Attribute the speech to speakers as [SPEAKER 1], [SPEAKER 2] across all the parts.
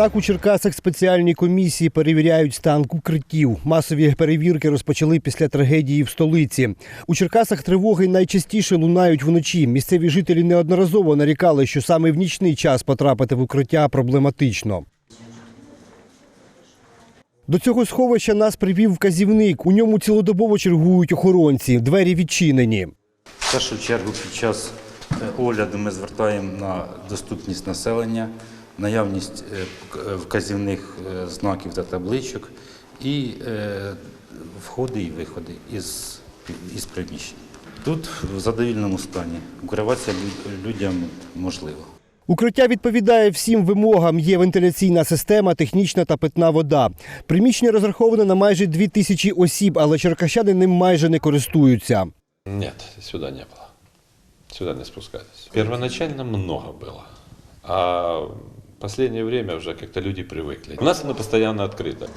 [SPEAKER 1] Так у Черкасах спеціальні комісії перевіряють стан укриттів. Масові перевірки розпочали після трагедії в столиці. У Черкасах тривоги найчастіше лунають вночі. Місцеві жителі неодноразово нарікали, що саме в нічний час потрапити в укриття проблематично. До цього сховища нас привів вказівник. У ньому цілодобово чергують охоронці. Двері відчинені.
[SPEAKER 2] В першу чергу під час е, огляду ми звертаємо на доступність населення, наявність е, вказівних е, знаків та табличок і е, входи і виходи із, із приміщень. Тут в задовільному стані укриватися людям можливо.
[SPEAKER 1] Укриття відповідає всім вимогам. Є вентиляційна система, технічна та питна вода. Приміщення розраховане на майже дві тисячі осіб, але черкащани ним майже не користуються.
[SPEAKER 3] Нет, сюда не было. Сюда не спускались. Первоначально много было. А последнее время уже как-то люди привыкли. У нас оно постоянно открыто.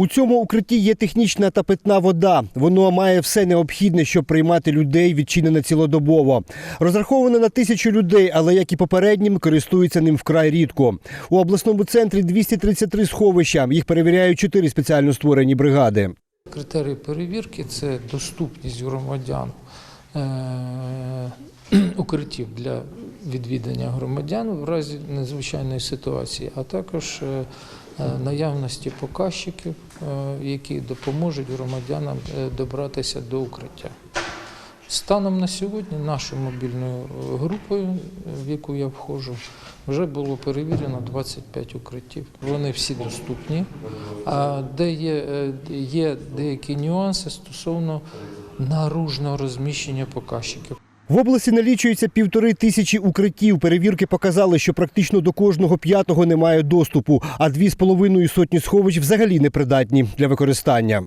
[SPEAKER 1] У цьому укритті є технічна та питна вода. Воно має все необхідне, щоб приймати людей, відчинене цілодобово. Розраховане на тисячу людей, але як і попереднім, користуються ним вкрай рідко. У обласному центрі 233 сховища. Їх перевіряють чотири спеціально створені бригади.
[SPEAKER 4] Критерії перевірки це доступність громадян е, укриттів для відвідання громадян в разі надзвичайної ситуації, а також е, е, наявності показчиків, е, які допоможуть громадянам добратися до укриття. Станом на сьогодні нашою мобільною групою, в яку я входжу, вже було перевірено 25 укриттів. Вони всі доступні. А де є, є деякі нюанси стосовно наружного розміщення показчиків.
[SPEAKER 1] В області налічується півтори тисячі укриттів. Перевірки показали, що практично до кожного п'ятого немає доступу, а дві з половиною сотні сховищ взагалі непридатні для використання.